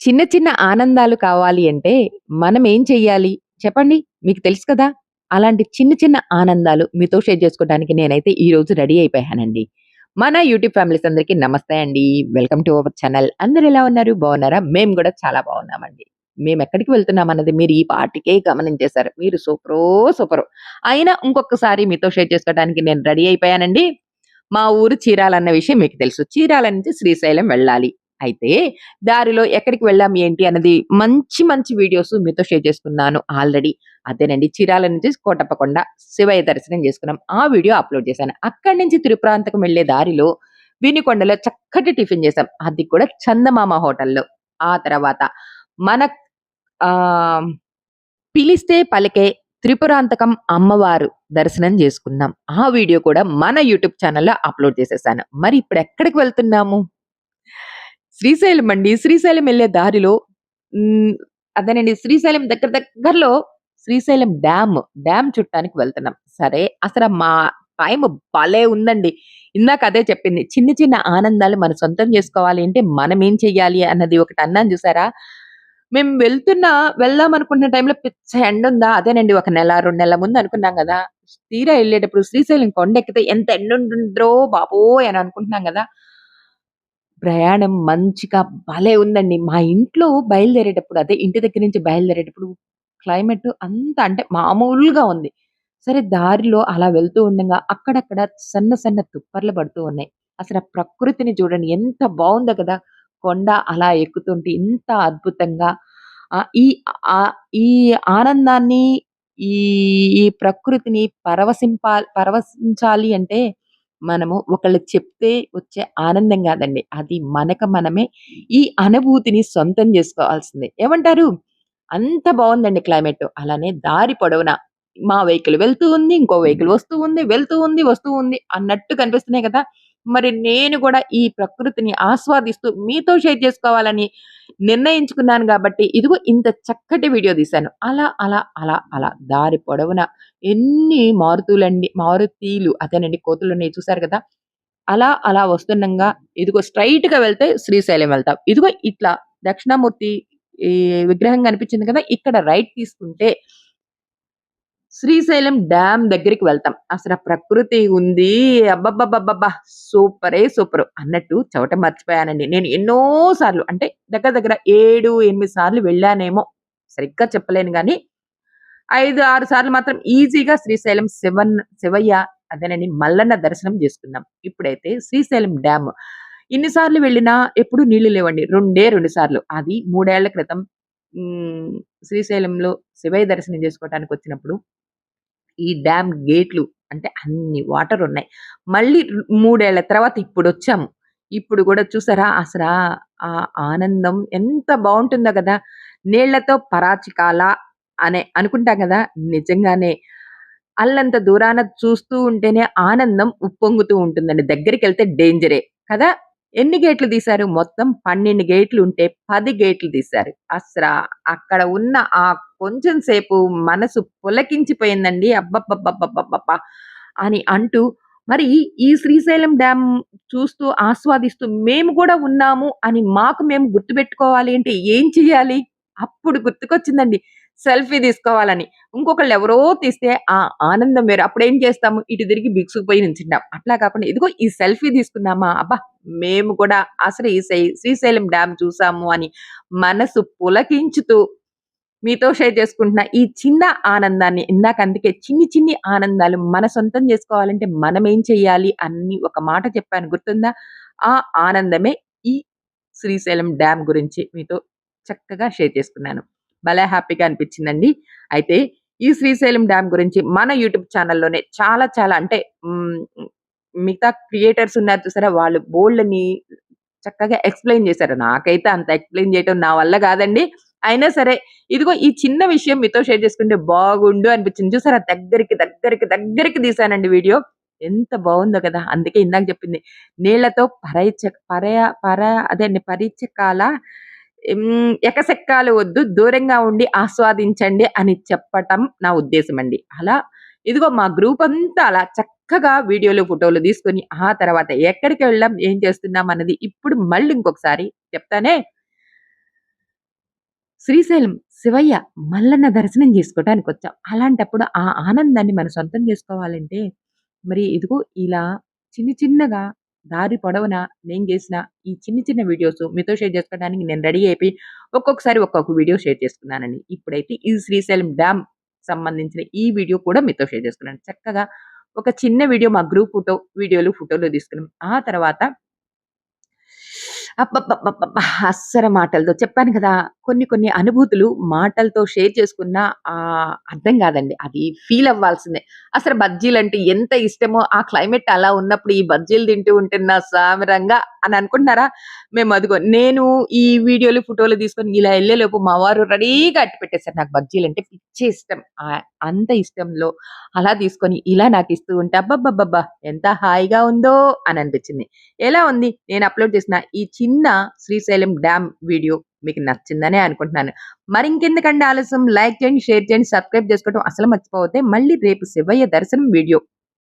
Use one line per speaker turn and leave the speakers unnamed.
చిన్న చిన్న ఆనందాలు కావాలి అంటే మనం ఏం చెయ్యాలి? చెప్పండి. మీకు తెలుసు కదా! అలాంటి చిన్న చిన్న ఆనందాలు మీతో షేర్ చేసుకోవడానికి నేనైతే ఈరోజు రెడీ అయిపోయానండి. మన యూట్యూబ్ ఫ్యామిలీస్ అందరికీ నమస్తే అండి. Welcome to our channel. అందరు ఎలా ఉన్నారు? బాగున్నారా? మేము కూడా చాలా బాగున్నామండి. వెళ్తున్నాం అన్నది మీరు ఈ పాటికే గమనించేశారు మీరు సూపరో సూపరు. అయినా ఇంకొకసారి మీతో షేర్ చేసుకోవడానికి నేను రెడీ అయిపోయానండి. మా ఊరు చీరాలన్న విషయం మీకు తెలుసు. చీరాల నుంచి శ్రీశైలం వెళ్ళాలి. అయితే దారిలో ఎక్కడికి వెళ్ళాం ఏంటి అన్నది మంచి మంచి వీడియోస్ మీతో షేర్ చేసుకున్నాను ఆల్రెడీ. అదేనండి చీరాల నుంచి కోటప్పకొండ శివయ్య దర్శనం చేసుకున్నాం. ఆ వీడియో అప్‌లోడ్ చేశాను. అక్కడి నుంచి తిరుప్రాంతకం వెళ్ళే దారిలో వినికొండలో చక్కటి టిఫిన్ చేశాం. అది కూడా చందమామ హోటల్‌లో. ఆ తర్వాత మన పిలిస్తే పలికే త్రిపురాంతకం అమ్మవారు దర్శనం చేసుకున్నాం. ఆ వీడియో కూడా మన యూట్యూబ్ ఛానల్లో అప్‌లోడ్ చేసేసాను. మరి ఇప్పుడు ఎక్కడికి వెళ్తున్నాము? శ్రీశైలం అండి. శ్రీశైలం వెళ్ళే దారిలో అదేనండి శ్రీశైలం దగ్గర దగ్గరలో శ్రీశైలం డ్యామ్, డ్యామ్ చుట్టానికి వెళ్తున్నాం. సరే అసలు మా టైం భలే ఉందండి. ఇందాక అదే చెప్పింది. చిన్న చిన్న ఆనందాలు మన సొంతం చేసుకోవాలి అంటే మనం ఏం చెయ్యాలి అన్నది ఒకటి అన్నాను చూసారా? మేము వెళ్తున్న వెళ్దాం అనుకున్న టైంలో పిచ్చ ఎండ ఉందా అదేనండి ఒక నెల, రెండు నెలల ముందు అనుకున్నాం కదా తీరా వెళ్ళేటప్పుడు శ్రీశైలం కొండెక్కితే ఎంత ఎండ ఎండుంటుందో బాబోయ్! అని అనుకుంటున్నాం కదా ప్రయాణం మంచిగా భలే ఉందండి. మా ఇంట్లో బయలుదేరేటప్పుడు అదే ఇంటి దగ్గర నుంచి బయలుదేరేటప్పుడు క్లైమేట్ అంతా అంటే మామూలుగా ఉంది. సరే దారిలో అలా వెళ్తూ ఉండంగా అక్కడక్కడ సన్న సన్న తుప్పర్లు పడుతూ ఉన్నాయి. అసల ప్రకృతిని చూడండి ఎంత బావుందో కదా! కొండ అలా ఎక్కుతుంటే ఇంత అద్భుతంగా ఆహ్, ఈ ఆహ్, ఈ ఆనందాన్ని ఈ ఈ ప్రకృతిని పరవశింప పరవశించాలి అంటే మనము ఒకళ్ళు చెప్తే వచ్చే ఆనందం గాదండి. అది మనకు మనమే ఈ అనుభూతిని సొంతం జేసుకోవాల్సిందే. ఏమంటారు? అంత బావుందండి క్లైమేట్. అలానే దారి పొడవునా మా వెహికల్ వెళ్తూ ఉంది. ఇంకో వెహికల్ వస్తూ ఉంది. వెళ్తూ ఉంది, వస్తూ ఉంది అన్నట్టు కనిపిస్తున్నాయి గదా! మరి నేను కూడా ఈ ప్రకృతిని ఆస్వాదిస్తూ మీతో షేర్ చేసుకోవాలని నిర్ణయించుకున్నాను కాబట్టి ఇదిగో ఇంత చక్కటి వీడియో తీశాను. అలా, అలా, అలా, అలా దారి పొడవునా ఎన్ని మారుతులండి మారుతీలు అదేనండి కోతులున్నాయి చూసారు కదా అలా, అలా వస్తుండగా ఇదిగో స్ట్రైట్గా వెళ్తే శ్రీశైలం వెళ్తాం. ఇదిగో ఇట్లా దక్షిణామూర్తి విగ్రహం కనిపించింది కదా! ఇక్కడ రైట్ తీసుకుంటే శ్రీశైలం డ్యామ్ దగ్గరికి వెళ్తాం. అసలు ప్రకృతి ఉంది. అబ్బబ్బబ్బబ్బబ్బా! సూపరే సూపరు. అన్నట్టు చవట మర్చిపోయానండి. నేను ఎన్నో సార్లు అంటే దగ్గర దగ్గర 7, 8 సార్లు వెళ్ళానేమో. సరిగ్గా చెప్పలేను కానీ ఐదు ఆరు సార్లు మాత్రం ఈజీగా శ్రీశైలం శివన్ శివయ్య అదేనండి మల్లన్న దర్శనం చేసుకుందాం ఇప్పుడైతే శ్రీశైలం డ్యామ్. ఇన్నిసార్లు వెళ్ళినా ఎప్పుడు నీళ్ళు లేవండి. రెండే రెండు సార్లు. అది మూడేళ్ళ క్రితం శ్రీశైలంలో శివయ్య దర్శనం చేసుకోవటానికొచ్చినప్పుడు ఈ డ్యామ్ గేట్లు అంటే అన్ని వాటర్ ఉన్నాయి. మళ్ళీ మూడేళ్ళ తర్వాత ఇప్పుడు వచ్చాము ఇప్పుడు కూడా చూసారా అసలు ఆ ఆనందం ఎంత బాగుంటుందో కదా నీళ్ళతో పరాచికాల అనే అనుకుంటాం కదా నిజంగానే అల్లంత దూరాన చూస్తూ ఉంటేనే ఆనందం ఉప్పొంగుతూ ఉంటుందండి. దగ్గరికెళ్తే డేంజరే కదా! ఎన్ని గేట్లు తీశారు? మొత్తం 12 గేట్లు ఉంటే పది గేట్లు తీశారు. అసలు అక్కడ ఉన్న ఆ కొంచెం సేపు మనసు పులకించిపోయిందండి. అబ్బబ్బబ్బబ్బబ్బబ్బా! అని అంటూ మరి ఈ శ్రీశైలం డ్యామ్ చూస్తూ ఆస్వాదిస్తూ మేము కూడా ఉన్నాము అని మాకు మేము గుర్తుపెట్టుకోవాలి అంటే ఏం చేయాలి? అప్పుడు గుర్తుకొచ్చిందండి. సెల్ఫీ తీసుకోవాలని. ఇంకొకళ్ళు ఎవరో తీస్తే ఆ ఆనందం వేరు. ఏం చేస్తాము? ఇటు తిరిగి బిగుసుకుపోయి నించుంటాం. అట్లా కాకుండా ఇదిగో ఈ సెల్ఫీ తీసుకుందామా అబ్బా! మేము కూడా అసలు ఈ శై శ్రీశైలం డ్యామ్ చూసాము అని మనసు పులకించుతూ మీతో షేర్ చేసుకుంటున్న ఈ చిన్న ఆనందాన్ని ఇందాక అందుకే చిన్ని చిన్ని ఆనందాలు మన సొంతం చేసుకోవాలంటే మనం ఏం చెయ్యాలి అని ఒక మాట చెప్పాను గుర్తుందా? ఆ ఆనందమే ఈ శ్రీశైలం డ్యామ్ గురించి మీతో చక్కగా షేర్ చేసుకున్నాను. భలే హ్యాపీగా అనిపించిందండి. అయితే ఈ శ్రీశైలం డ్యామ్ గురించి మన యూట్యూబ్ ఛానల్లోనే చాలా చాలా అంటే మిగతా క్రియేటర్స్ ఉన్నారు చూసారా? వాళ్ళు బోల్డ్ని చక్కగా ఎక్స్‌ప్లెయిన్ చేశారు. నాకైతే అంత ఎక్స్‌ప్లెయిన్ చేయటం నా వల్ల కాదండి అయినా సరే ఇదిగో ఈ చిన్న విషయం మీతో షేర్ చేసుకుంటే బాగుండు అనిపించింది. చూసారా? దగ్గరికి, దగ్గరికి, దగ్గరికి తీశానండి వీడియో. ఎంత బాగుందో కదా! అందుకే ఇందాక చెప్పింది. నీళ్ళతో పరైచ పరయ పర అదేండి పరిచకాల హ్మ్. ఎకసెక్కాలు వద్దు. దూరంగా ఉండి ఆస్వాదించండి అని చెప్పటం నా ఉద్దేశం అండి అలా ఇదిగో మా గ్రూప్ అంతా అలా చక్కగా వీడియోలు, ఫోటోలు తీసుకొని ఆ తర్వాత ఎక్కడికి వెళ్ళాం, ఏం చేస్తున్నాం అన్నది ఇప్పుడు మళ్ళీ ఇంకొకసారి చెప్తానే. శ్రీశైలం శివయ్య మల్లన్న దర్శనం చేసుకోవటానికొచ్చాం. అలాంటప్పుడు ఆ ఆనందాన్ని మనం సొంతం చేసుకోవాలంటే మరి ఇదిగో ఇలా చిన్న చిన్నగా దారి పొడవునా నేను చేసిన ఈ చిన్న చిన్న వీడియోస్ మీతో షేర్ చేసుకోవడానికి నేను రెడీ అయిపోయి ఒక్కొక్కసారి ఒక్కొక్క వీడియో షేర్ చేసుకున్నానండి. ఇప్పుడైతే ఈ శ్రీశైలం డ్యామ్ సంబంధించిన ఈ వీడియో కూడా మీతో షేర్ చేసుకున్నాను. చక్కగా ఒక చిన్న వీడియో మా గ్రూప్ ఫోటో, వీడియోలు, ఫోటోలు తీసుకున్నాం. ఆ తర్వాత అబ్బబ్బబ్బబ్బబ్బా! అస్సర మాటలతో చెప్పాను కదా! కొన్ని కొన్ని అనుభూతులు మాటలతో షేర్ చేసుకున్న ఆ అర్థం కాదండి అది ఫీల్ అవ్వాల్సిందే. అసలు బజ్జీలు అంటే ఎంత ఇష్టమో ఆ క్లైమేట్ అలా ఉన్నప్పుడు ఈ బజ్జీలు తింటూ ఉంటున్న సామరంగా అని అనుకుంటున్నారా? మేము అదిగో నేను ఈ వీడియోలు, ఫోటోలు తీసుకొని ఇలా వెళ్ళేలోపు మా వారు రెడీగా అట్టి పెట్టేశారు నాకు బజ్జీలంటే పిచ్చి ఇష్టం. అంత ఇష్టంలో అలా తీసుకొని ఇలా నాకు ఇస్తూ ఉంటే అబ్బబ్బబ్బబ్బా! ఎంత హాయిగా ఉందో అని అనిపించింది. ఎలా ఉంది? నేను అప్‌లోడ్ చేసిన ఈ చిన్న శ్రీశైలం డ్యామ్ వీడియో మీకు నచ్చిందనే అనుకుంటున్నాను. మరింకెందుకండి ఆలస్యం లైక్ చేయండి, షేర్ చేయండి, సబ్స్క్రైబ్ చేసుకోవడం అసలు మర్చిపోవద్దే. మళ్ళీ రేపు శివయ్య దర్శనం వీడియో